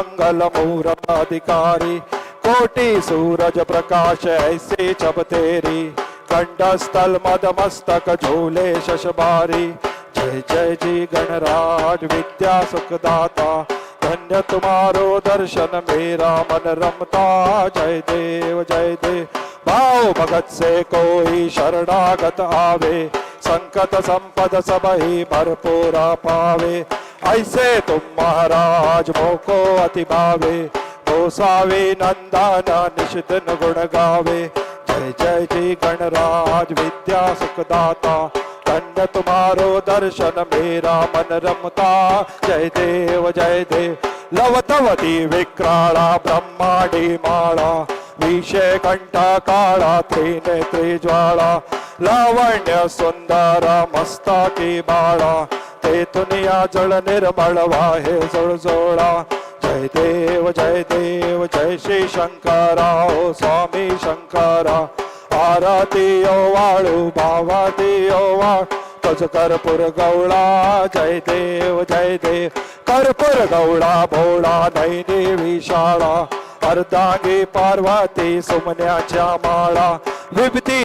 मंगल अधिकारी कोटि सूरज प्रकाश ऐसे चब तेरी। कंडस्थल मद मस्तक झूले शशबारी। जय जय जी गणराज विद्या सुखदाता। धन्य तुम्हारो दर्शन मेरा मन रमता। जय देव जय देव भाव भगत से कोई शरणागत आवे। संकट संपद सब ही भरपूरा पावे। ऐसे तुम महाराज मोको अति भावे गोसावे नंदाना निशितन गुण गावे। जय जय जी गणराज विद्या सुखदाता धन्य तुम्हारो दर्शन मेरा मन रमता। जय देव जय देव लवतवती विक्राळा ब्रह्माडी माळा विषय कंठा काळा त्रिने त्रिज्वाळा लावण्य सुंदर मस्ताकी बाळा तेथून या जळ निर्मळ वाहे जळजोळा जय देव जय देव जय श्री शंकरा. ओ स्वामी शंकरा आरती ओ वाळू भावाती ओ वाळ. तज कर्पूर गवळा जय देव जय देव. कर्पूर गवळा भोळा नैनी विशाळा. अर्धांगी पार्वती सुमन्याच्या माळा. विभती